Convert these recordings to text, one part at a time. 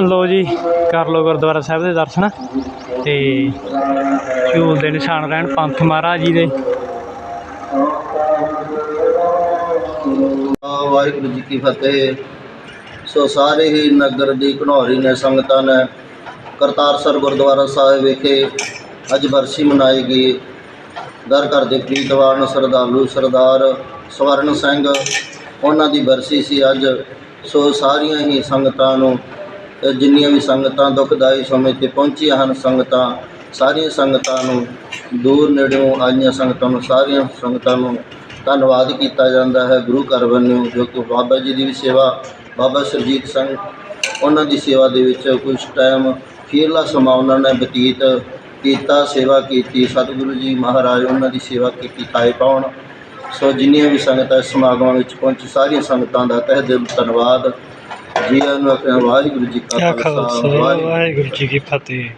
ਲੋ ਜੀ, ਕਰ ਲੋ ਗੁਰਦੁਆਰਾ ਸਾਹਿਬ ਦੇ ਦਰਸ਼ਨ ਤੇ ਝੂਲ ਦੇ ਨਿਸ਼ਾਨ ਰਹਿਣ ਪੰਥ ਮਹਾਰਾਜ ਜੀ ਦੇ। ਵਾਹਿਗੁਰੂ ਜੀ ਕੀ ਫਤਿਹ। ਸੋ ਸਾਰੇ ਹੀ ਨਗਰ ਦੀ ਘਨੌਰੀ ਨੇ, ਸੰਗਤਾਂ ਨੇ ਕਰਤਾਰਸਰ ਗੁਰਦੁਆਰਾ ਸਾਹਿਬ ਵਿਖੇ ਅੱਜ ਬਰਸੀ ਮਨਾਈ ਗਈ। ਦਰ ਘਰ ਦੇ ਪ੍ਰੀਤਵਾਨ ਸਰਦਾਲੂ ਸਰਦਾਰ ਸਵਰਨ ਸਿੰਘ, ਉਹਨਾਂ ਦੀ ਬਰਸੀ ਸੀ ਅੱਜ। ਸੋ ਸਾਰੀਆਂ ਹੀ ਸੰਗਤਾਂ ਨੂੰ ਜਿੰਨੀਆਂ ਵੀ ਸੰਗਤਾਂ ਦੁਖਦਾਈ ਸਮੇਂ ਤੇ ਪਹੁੰਚੀਆਂ ਹਨ, ਸੰਗਤਾਂ ਸਾਰੀਆਂ ਸੰਗਤਾਂ ਨੂੰ ਦੂਰ ਨੇੜਿਓਂ ਆਈਆਂ ਸੰਗਤਾਂ ਨੂੰ, ਸਾਰੀਆਂ ਸੰਗਤਾਂ ਨੂੰ ਧੰਨਵਾਦ ਕੀਤਾ ਜਾਂਦਾ ਹੈ ਗੁਰੂ ਘਰ ਵੱਲੋਂ, ਜੋ ਕਿ ਬਾਬਾ ਜੀ ਦੀ ਵੀ ਸੇਵਾ, ਬਾਬਾ ਸਰਜੀਤ ਸਿੰਘ ਉਹਨਾਂ ਦੀ ਸੇਵਾ ਦੇ ਵਿੱਚ ਕੁਝ ਟਾਈਮ ਅਖੀਰਲਾ ਸਮਾਂ ਉਹਨਾਂ ਨੇ ਬਤੀਤ ਕੀਤਾ, ਸੇਵਾ ਕੀਤੀ, ਸਤਿਗੁਰੂ ਜੀ ਮਹਾਰਾਜ ਉਹਨਾਂ ਦੀ ਸੇਵਾ ਕੀਤੀ, ਖਾਏ ਪਾਉਣ। ਸੋ ਜਿੰਨੀਆਂ ਵੀ ਸੰਗਤਾਂ ਇਸ ਸਮਾਗਮਾਂ ਵਿੱਚ ਪਹੁੰਚ, ਸਾਰੀਆਂ ਸੰਗਤਾਂ ਦਾ ਤਹਿ ਦਿਲ, ਧੰਨਵਾਦ। ਜੀ ਆਇਆਂ ਨੂੰ ਆਪਣੇ ਵਾਹਿਗੁਰੂ ਜੀ ਕਾ ਕਿਆ ਖਾਲਸਾ ਖਾਲਸਾ ਵਾਹਿਗੁਰੂ ਵਾਹਿਗੁਰੂ ਜੀ ਕੀ ਫਤਿਹ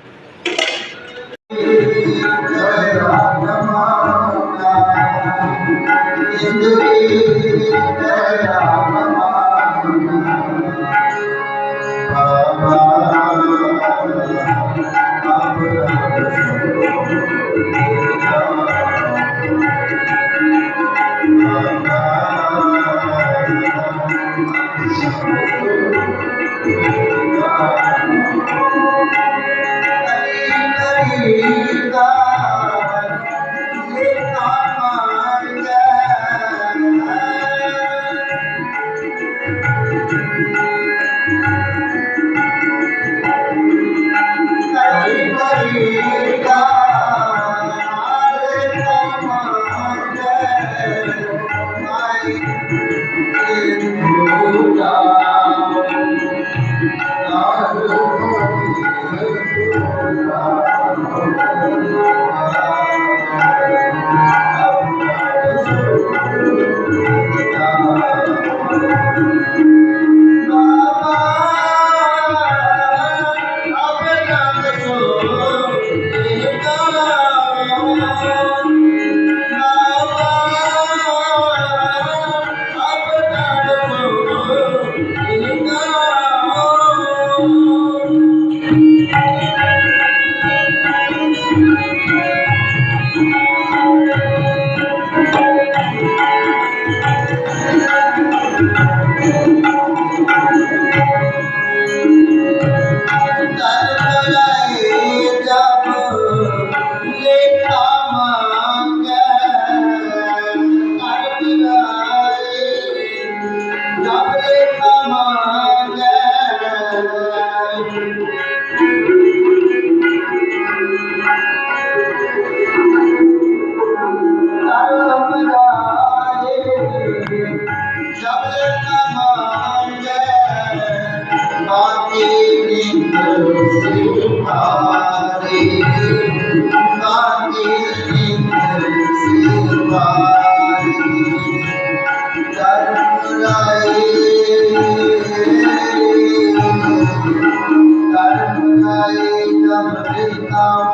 aproveita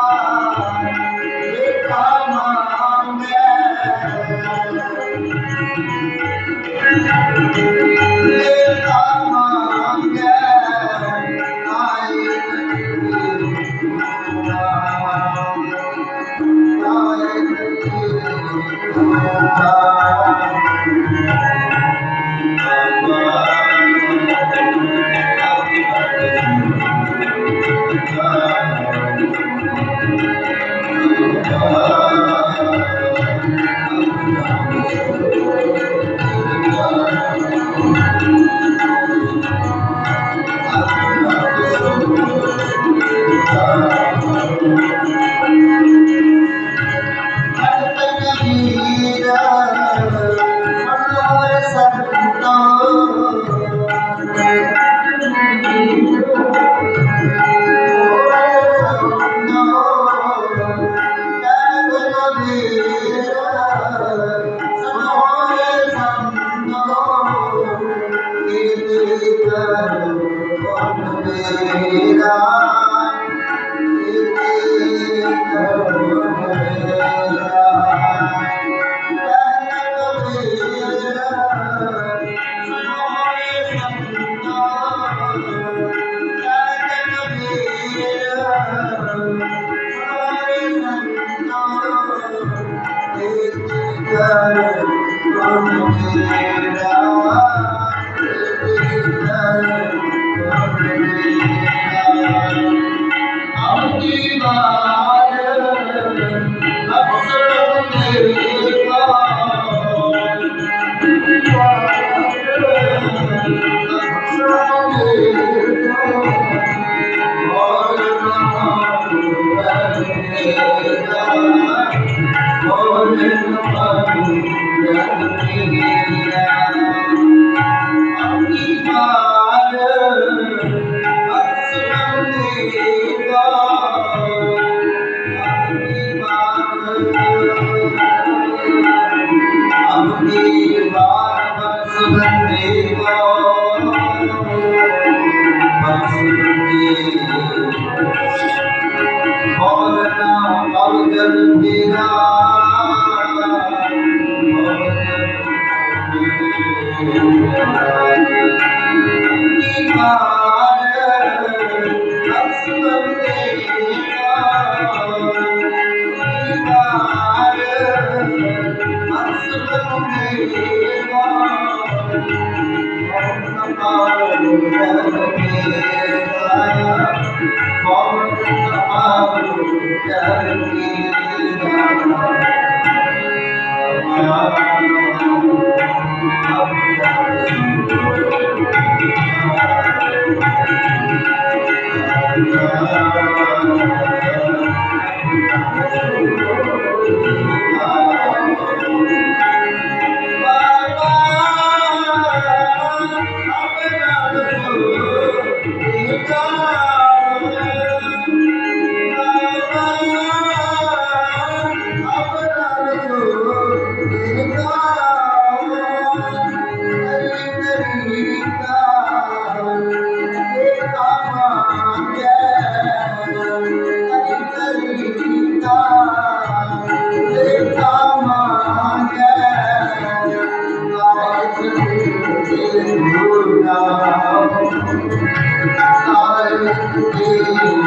Thank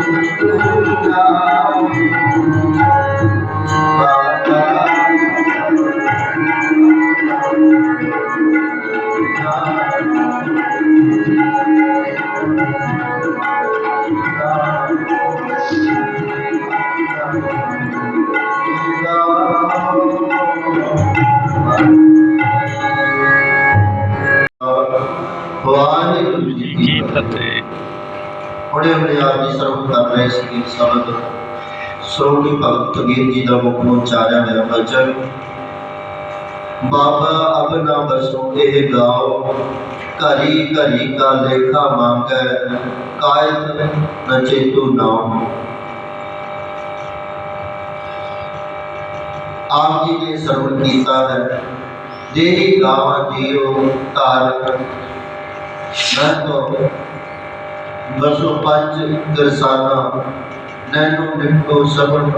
you. ਸਰਵ ਕਰ ਰਹੇ ਸੀ ਸ਼ਬਦ ਸ਼੍ਰੋਮਣੀ ਭਗਤ ਕਬੀਰ ਜੀ ਦਾ ਮੁਖ ਨੂੰ ਉਚਾਰਿਆ ਹੋਇਆ ਬਚਨ ਬਾਬਾ ਅਬ ਨਾ ਬਸੋ ਇਹ ਗਾਓ ਘਰੀ ਘਰੀ ਕਾ ਲੇਖਾ ਮੰਗੈ ਕਾਇਤ ਨ ਚੇਤੂ ਨਾਮ ਆਪ ਜੀ ਨੇ ਸਰਵਣ ਕੀਤਾ ਹੈ ਦੇਹੀ ਗਾਵਾਂ ਜੀਓ ਧਾਰਕ ਮੈਂ ਤੋਂ ਬਸੋ ਪੰਜ ਦਰਸਾਨਾ ਨੈਨੋ ਨਿਕੋ ਸਬਨ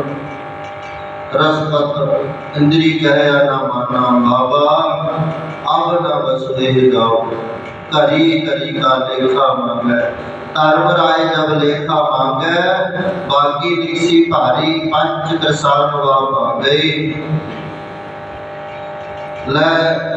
ਰਸਪਤ ਇੰਦਰੀ ਕਹਿਆ ਨਾ ਮਾਨਾ ਬਾਬਾ ਅਬ ਨਾ ਬਸੋ ਇਹ ਕਰੀ ਕਰੀ ਕਾ ਲੇਖਾ ਮੰਗੈ, ਧਰਮ ਰਾਏ ਜਬ ਲੇਖਾ ਮੰਗੈ, ਬਾਕੀ ਨਿਸੀ ਭਾਰੀ ਪੰਜ ਦਰਸਾਨ ਵਾ ਭਾਗੈ। ਲੈ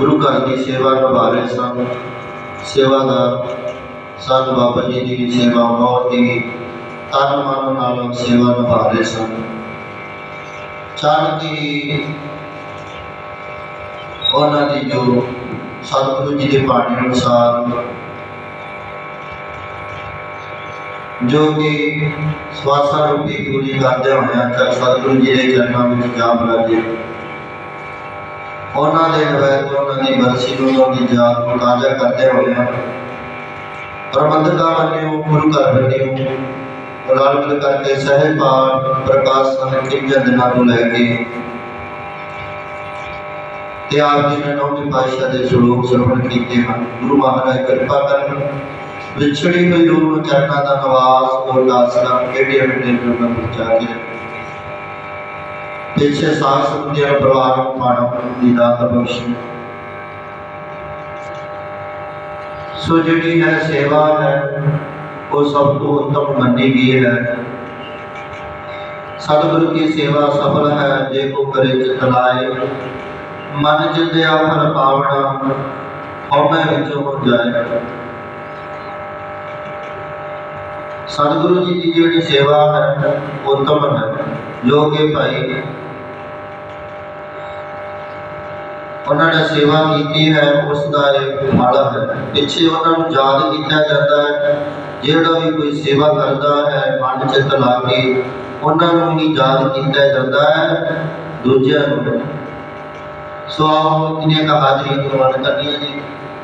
ਗੁਰੂ ਘਰ ਦੀ ਸੇਵਾ ਨਿਭਾ ਰਹੇ ਸਨ। ਸੇਵਾਦਾਰ ਸੰਤ ਬਾਬਾ ਜੀ ਦੀ ਸੇਵਾ ਬਹੁਤ ਹੀ ਤਨ ਮਨ ਨਾਲ ਸੇਵਾ ਨਿਭਾ ਰਹੇ ਸਨ। ਚਾਨਕ ਹੀ ਉਹਨਾਂ ਦੀ ਜੋ ਸਤਿਗੁਰੂ ਜੀ ਦੇ ਬਾਣੀ ਅਨੁਸਾਰ ਜੋ ਕਿ ਸਵਾਸਾਂ ਰੂਪੀ ਪੂਰੀ ਕਰਦੇ ਹੋਇਆ ਤਾਂ ਸਤਿਗੁਰੂ ਜੀ ਦੇ ਚਰਨਾਂ ਵਿੱਚ ਜਾ ਬਰਾਜੇ ਉਹਨਾਂ ਦੇ ਨਵੈਤ ਉਹਨਾਂ ਦੀ ਬਰਸੀ ਉਹਨਾਂ ਦੀ ਯਾਦ ਨੂੰ ਤਾਜ਼ਾ ਕਰਦੇ ਹੋਏ ਪ੍ਰਬੰਧਕਾਂ ਵੱਲੋਂ ਗੁਰੂ ਘਰ ਵੱਲੋਂ ਰਲ ਮਿਲ ਕਰਕੇ ਸਹਿਜ ਪ੍ਰਕਾਸ਼ ਸਨ ਕਿੰਨੇ ਦਿਨਾਂ ਤੋਂ ਲੈ ਕੇ ਤੇ ਆਪ ਜੀ ਨੇ ਨੌਵੇਂ ਪਾਤਸ਼ਾਹ ਦੇ ਸ਼ਲੋਕ ਸਰਵਣ ਕੀਤੇ ਹਨ। ਗੁਰੂ ਮਹਾਰਾਜ ਕਿਰਪਾ ਕਰਨ ਵਿਛੜੀ ਹੋਈ ਰੂਹ ਨੂੰ ਚਰਨਾਂ ਦਾ ਨਿਵਾਸ ਉਹ ਦਾਸਨਾ ਕਿਹੜੇ ਵੱਡੇ ਨੂੰ ਪਹੁੰਚਾ ਕੇ ਪਿੱਛੇ ਸਾਧ ਸੰਗਤ ਦੇ ਪਰਿਵਾਰ ਨੂੰ ਪਾਣਾ ਦੀ ਦਾਤ ਬਖਸ਼ੀ ਸੋ ਜਿਹੜੀ ਹੈ ਸੇਵਾ ਹੈ ਉਹ ਸਭ ਤੋਂ ਉੱਤਮ ਮੰਨੀ ਗਈ ਹੈ ਸਤਿਗੁਰੂ ਕੀ ਸੇਵਾ ਸਫਲ ਹੈ ਜੇ ਕੋ ਕਰੇ ਚਿਤ ਲਾਏ ਮਨ ਜਿੰਦਿਆ ਫਲ ਪਾਵਣਾ ਹਉਮੈ ਵਿੱਚੋਂ ਹੋ ਜਾਏ ਸਤਿਗੁਰੂ ਜੀ ਦੀ ਜਿਹੜੀ ਸੇਵਾ ਹੈ ਉੱਤਮ ਹੈ ਜੋ ਕਿ ਭਾਈ ਉਹਨਾਂ ਨੇ ਸੇਵਾ ਕੀਤੀ ਹੈ, ਉਸ ਦਾ ਇੱਕ ਫਲ ਹੈ। ਪਿੱਛੇ ਉਹਨਾਂ ਨੂੰ ਯਾਦ ਕੀਤਾ ਜਾਂਦਾ ਹੈ, ਜਿਹੜਾ ਵੀ ਕੋਈ ਸੇਵਾ ਕਰਦਾ ਹੈ, ਮਨ ਚਿੱਤ ਲਾ ਕੇ ਉਹਨਾਂ ਨੂੰ ਹੀ ਯਾਦ ਕੀਤਾ ਜਾਂਦਾ ਹੈ, ਦੂਜਿਆਂ ਨੂੰ। ਸੋ ਆਪ ਕਿਨੇ ਕਾ ਹਾਜ਼ਰੀ ਪ੍ਰਵਾਨ ਕਰਨੀਆਂ ਜੀ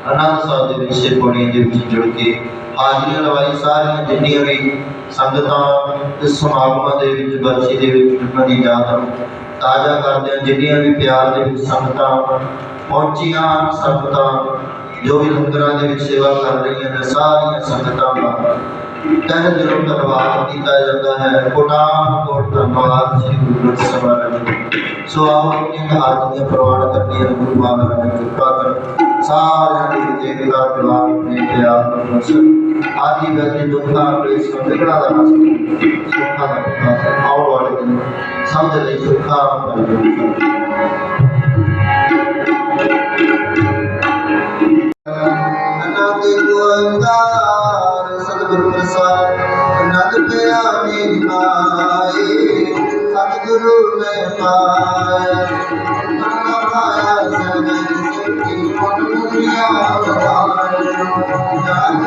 ਆਨੰਦ ਸਾਹਿਬ ਦੇ ਵਿੱਚ ਸੇ ਪੌੜੀਆਂ ਦੇ ਵਿੱਚ ਜੁੜ ਕੇ ਹਾਜ਼ਰੀਆਂ ਲਵਾਈ ਸਾਰੀਆਂ ਜਿੰਨੀਆਂ ਵੀ ਸੰਗਤਾਂ ਇਸ ਸਮਾਗਮਾਂ ਦੇ ਵਿੱਚ, ਬਰਸੀ ਦੇ ਵਿੱਚ ਉਹਨਾਂ ਦੀ ਯਾਦ ਨੂੰ ਤਾਜ਼ਾ ਕਰਦੇ ਹਨ ਜਿੰਨੀਆਂ ਵੀ ਪਿਆਰ ਦੇ ਵਿੱਚ ਸੰਗਤਾਂ, ਪਹੁੰਚੀਆਂ ਸੰਗਤਾਂ, ਜੋ ਵੀ ਲੰਗਰਾਂ ਦੇ ਵਿੱਚ ਸੇਵਾ ਕਰ ਰਹੀਆਂ ਨੇ, ਸਾਰੀਆਂ ਸੰਗਤਾਂ ਦਾ ਤਹਿ ਦਿਲੋਂ ਧੰਨਵਾਦ ਕੀਤਾ ਜਾਂਦਾ ਹੈ। ਕੋਟਾਂ ਕੋਟ ਧੰਨਵਾਦ ਸ੍ਰੀ ਗੁਰੂ ਗ੍ਰੰਥ ਸਾਹਿਬ ਜੀ ਸੋ ਆਓ ਆਪਣੀਆਂ ਹਾਜ਼ਰੀਆਂ ਪ੍ਰਵਾਨ ਕਰਨੀਆਂ ਗੁਰੂ ਮਹਾਰਾਜ ਦੀ ਕਿਰਪਾ ਕਰ। ਸਾਰਿਆਂ ਦੀ ਜੇਕਤਾ ਪ੍ਰਵਾਨ ਨੇ ਪਿਆਰ ਨੂੰ ਬਖਸ਼ आधी व्यक्ति दुखना प्रेस कर दिखना दरवाजा सुखना दरवाजा से और वाले दिन समझ ले सुखना नाते गुंदार सतगुरु प्रसाद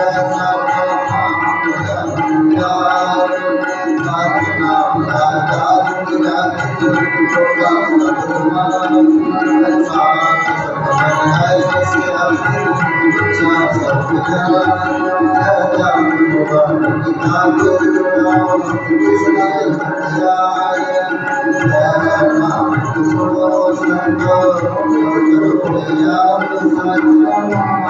جام پان سنیا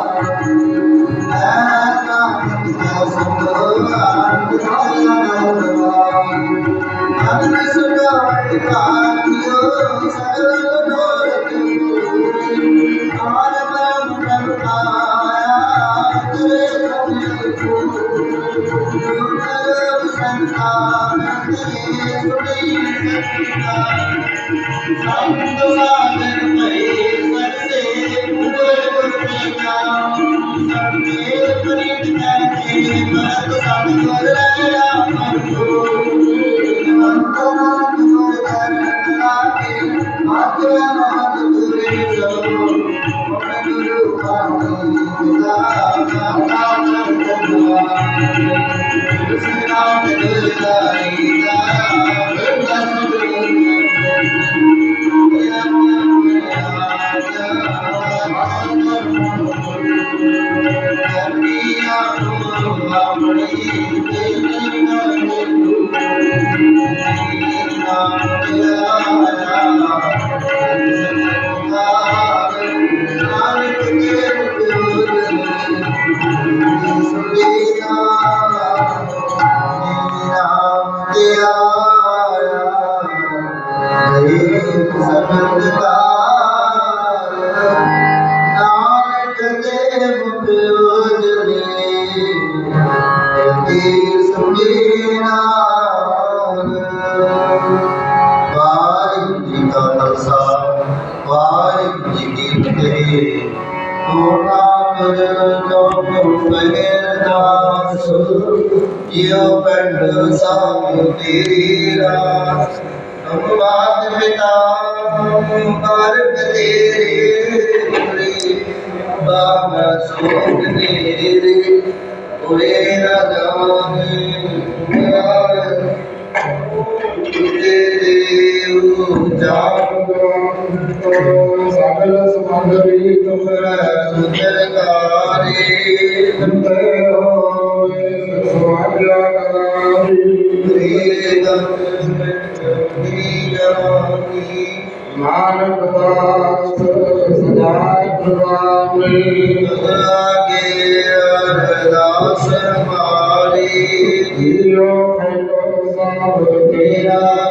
अनुवाद पिता मुबारक तेरे बाबा सोच तेरे उड़े न जाने तेरे سکل سمگری تمر سندرکاری مانتا سدا پرواس پاری تیرا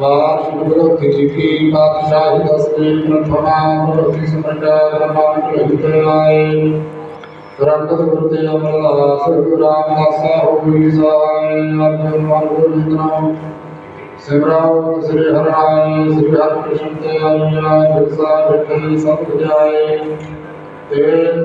وار ہر کرشن تے جائے تیل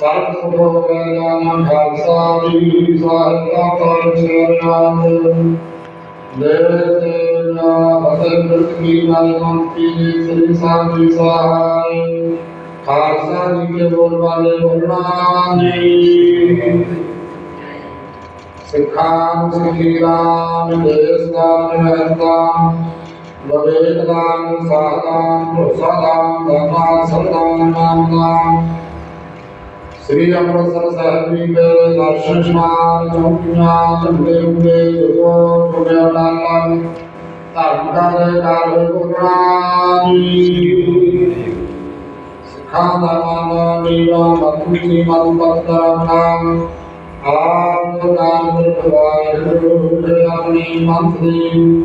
سرسو ویلان خالصاجی صاحب کا پرچرناد دیتے نا بسر پرتکی نائمان پیلی سری ساجی صاحب خالصاجی کے بول والے بولنانی سکھان سکھیران دیستان ویستان ਜੀ ਕੇ ਸਾਧਾਨ ਭਰੋਸਾ ਦਾਨ ਦਾਨਾ ਸਰਦਾਨ ਨਾਮ। ਦਾਨ ਸ੍ਰੀ ਅੰਮ੍ਰਿਤਸਰ ਸਾਹਿਬ ਜੀ ਦੇ ਦਰਸ਼ਨ ਸਮਾਨ, ਚੌਕੀਆਂ ਝੰਡੇ ਉੱਤੇ ਜੋ ਛੋੜਿਆ ਲਾਲਾ ਧਰਮ ਦਾ ਦੇ ਕਾਲ ਗੁਰਨਾਮੀ ਸਿੱਖਾਂ ਦਾ ਮਾਨ, ਨੀਵਾ ਮਤੁਜੀ ਮਤ ਪਤਰਾ ਨਾਮ। ਆਪ ਨਾਮ ਵਾਹਿਗੁਰੂ ਦੇ ਆਪਣੀ ਮੰਤ ਦੀ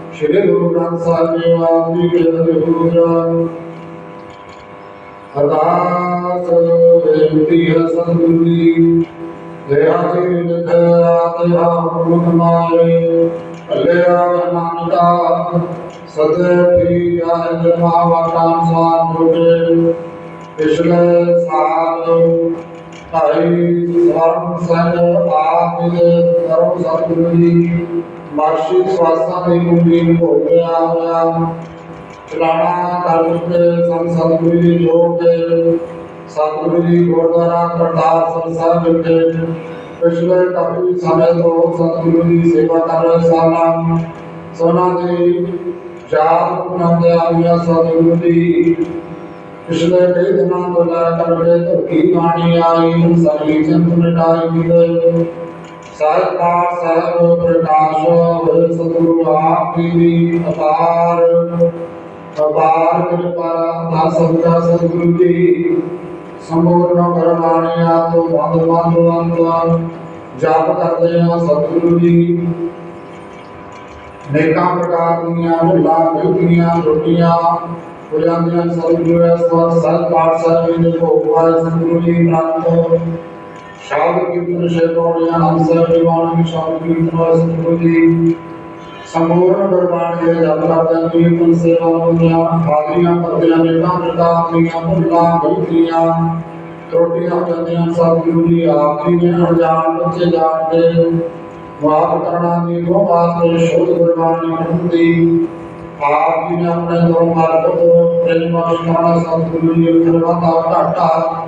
ਸ਼੍ਰੀ ਗੁਰੂ ਗ੍ਰੰਥ ਸਾਹਿਬ ਜੀ ਆਪ ਜੀ ਦੇ ਹਜ਼ੂਰ ਅਰਦਾਸ ਬੇਨਤੀ ਹੈ ਸਤਿਗੁਰੂ ਜੀ ਦਇਆ ਜੀ ਨਿਖਿਆ ਤੇ ਆਪ ਮਾਰੇ ਅੱਲਿਆ ਨਾਨਕਾ ਸਦੇ ਪੀ ਜਾਇ ਜਮਾ ਵਾਟਾਂ ਸਾਥ ਰੋਟੇ ਪਿਛਲੇ ਸਾਲ ਭਾਈ ਸਵਰਨ ਸਿੰਘ ਆਪ ਦੇ ਕਰਮ ਸਤਿਗੁਰੂ ਜੀ ਮਾਰਸ਼ੀ ਸਵਾਸਾਂ ਦੀ ਕੁੰਡੀ ਨੂੰ ਹੋਇਆ ਚਲਾਣਾ ਕਰਕੇ ਸੰਤ ਸਤਿਗੁਰੂ ਜੀ ਜੋ ਸਤਿਗੁਰੂ ਜੀ ਗੁਰਦੁਆਰਾ ਕਰਤਾਰ ਸਾਹਿਬ ਵਿਖੇ ਪਿਛਲੇ ਕਾਫੀ ਸਮੇਂ ਤੋਂ ਸਤਿਗੁਰੂ ਦੀ ਸੇਵਾ ਕਰ ਰਹੇ ਸਨ। ਸੋਨਾ ਦੀ ਯਾਦ ਬਣਾਉਂਦੇ ਆਇਆ ਸਤਿਗੁਰੂ ਦੀ ਪਿਛਲੇ ਕਈ ਦਿਨਾਂ ਤੋਂ ਲੈ ਕਰਕੇ ਧਰਤੀ ਬਾਣੀ ਆਈ ਸਾਰੀ ਜੰਤ ਮਿਟਾਈ ਦੇ ਸਾਹਿਬ ਪਾਠ ਸਾਹਿਬ ਪ੍ਰਕਾਸ਼ ਹੋਏ ਸਤਿਗੁਰੂ ਆਪ ਜੀ ਦੀ ਅਪਾਰ ਅਪਾਰ ਕਿਰਪਾ ਦਾ ਸਤਿਗੁਰ ਸਤਿਗੁਰੂ ਜੀ ਸੰਪੂਰਨ ਕਰਵਾਣਿਆ ਤੋਂ ਬੰਦ ਬੰਦ ਬੰਦ ਜਪ ਕਰਦੇ ਆ ਸਤਿਗੁਰੂ ਜੀ ਨੇਕਾਂ ਪ੍ਰਕਾਰ ਦੀਆਂ ਮੁੱਲਾ ਬਿਲਕੀਆਂ ਰੋਟੀਆਂ ਹੋ ਜਾਂਦੀਆਂ ਸਤਿਗੁਰੂ ਐ ਸਵਰ ਸਤ ਪਾਠ ਸਾਹਿਬ ਦੇ ਭੋਗਵਾਲ ਸਤਿਗੁਰੂ ਜੀ ਪ੍ਰਾਪਤ ਸ਼ਬਦ ਕੀਰਤਨ ਸ਼ੇਰੋੜੀਆਂ ਨਾਮ ਸਾਹਿਬ ਦੀਵਾਨ ਵਿੱਚ ਸ਼ਬਦ ਕੀਰਤਨ ਵਾਲੇ ਸਤਿਗੁਰੂ ਜੀ ਸੰਪੂਰਨ ਗੁਰਬਾਣੀ ਦੇ ਜਪ ਕਰਦੇ ਕੀਰਤਨ ਸੇਵਾ ਹੁੰਦੀਆਂ ਹਾਜ਼ਰੀਆਂ ਪਰਦਿਆਂ ਨੇਕਾਂ ਪ੍ਰਕਾਰ ਦੀਆਂ ਮੁੱਲਾ ਬਿਲਕੀਆਂ ਤਰੋਟੀਆਂ ਹੋ ਜਾਂਦੀਆਂ ਸਤਿਗੁਰੂ ਜੀ ਆਪ ਜੀ ਨੇ ਅਣਜਾਣ ਬੱਚੇ ਜਾਣ ਕੇ ਵਾਪ ਕਰਨਾ ਦੀ ਉਹ ਵਾਸਤੇ ਸ਼ੁੱਧ ਗੁਰਬਾਣੀ ਹੁੰਦੀ ਆਪ ਜੀ ਨੇ ਆਪਣੇ ਗੁਰੂ ਮਾਰਗ ਤੋਂ ਪ੍ਰੇਮ ਕਰਨਾ ਸਤਿਗੁਰੂ ਜੀ ਕਰਵਾ ਦਾ ਘਾਟਾ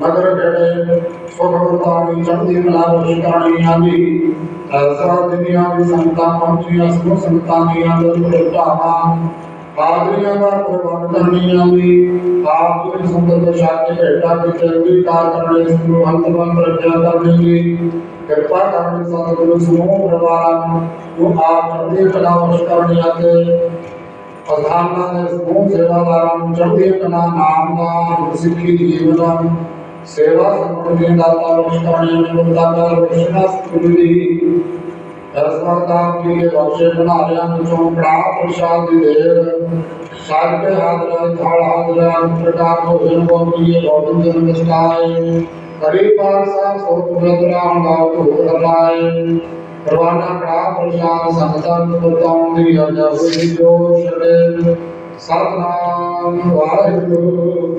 ਨੂੰ ਚੜ੍ਹਦੀ ਸੁਖ ਵਰਤਾਣੀ ਚੜ੍ਹਦੀ ਕਲਾ ਬਖਸ਼ਣੀ ਆਂਦੀ ਐਸਾ ਦੁਨੀਆ ਦੀ ਸੰਤਾਂ ਪਹੁੰਚੀਆਂ ਸਭ ਸੰਤਾਂ ਦੀਆਂ ਦੁਰ ਢਾਵਾਂ ਦਾ ਪ੍ਰਬੰਧ ਕਰਨੀਆਂ ਵੀ ਆਪ ਜੀ ਸੁੰਦਰ ਦਸ਼ਾ ਭੇਟਾ ਕਿ ਚੰਗੀ ਕਾਰ ਕਰਨੇ ਨੂੰ ਅੰਤਮੰਤ ਰੱਖਿਆ ਕਰਨੀ ਦੀ ਕਿਰਪਾ ਕਰਨੀ ਸਤਿਗੁਰੂ ਸਮੂਹ ਪਰਿਵਾਰਾਂ ਨੂੰ ਆਪ ਚੜ੍ਹਦੀ ਕਲਾ ਬਖਸ਼ ਕਰਨੀ ਅਤੇ ਪ੍ਰਧਾਨਾਂ ਦੇ ਸਮੂਹ ਸੇਵਾਦਾਰਾਂ ਨੂੰ ਚੜ੍ਹਦੀ ਕਲਾ ਨਾਮ ਦਾ, ਸਿੱਖੀ ਜੀਵਨ ਸੇਵਾ ਸੰਪਤੀ ਦਾਤਾ ਬਖਸ਼ਾਣੇ ਨੂੰ ਦਾਤਾ ਬਖਸ਼ਣਾ ਸਤਿਗੁਰੂ ਇਸ ਵਰਤਾਂ ਕੀ ਕੇ ਬਖਸ਼ੇ ਬਣਾ ਵਿੱਚੋਂ ਕੜਾ ਪ੍ਰਸ਼ਾਦ ਦੀ ਦੇਰ। ਸਾਡੇ ਹਾਜ਼ਰ, ਥਾਲ ਹਾਜ਼ਰ ਪ੍ਰਕਾਰ ਭੋਜਨ ਬੋਲੀਏ ਭੋਜਨ ਦੇ ਨਿਸ਼ਟਾਏ ਕਰੀ ਪਾਰ ਸਾਹਿਬ ਸੋਤ ਬਦਰਾ ਹੰਗਾਉ ਧੂੜ ਰਲਾਏ ਪਰਵਾਨਾ ਕੜਾ ਪ੍ਰਸ਼ਾਦ ਸੰਗਤਾਂ ਨੂੰ ਬਤਾਉਣ ਦੀ ਅਜਾ ਹੋਈ। ਜੋ ਛੜੇ ਸਤਨਾਮ ਵਾਹਿਗੁਰੂ।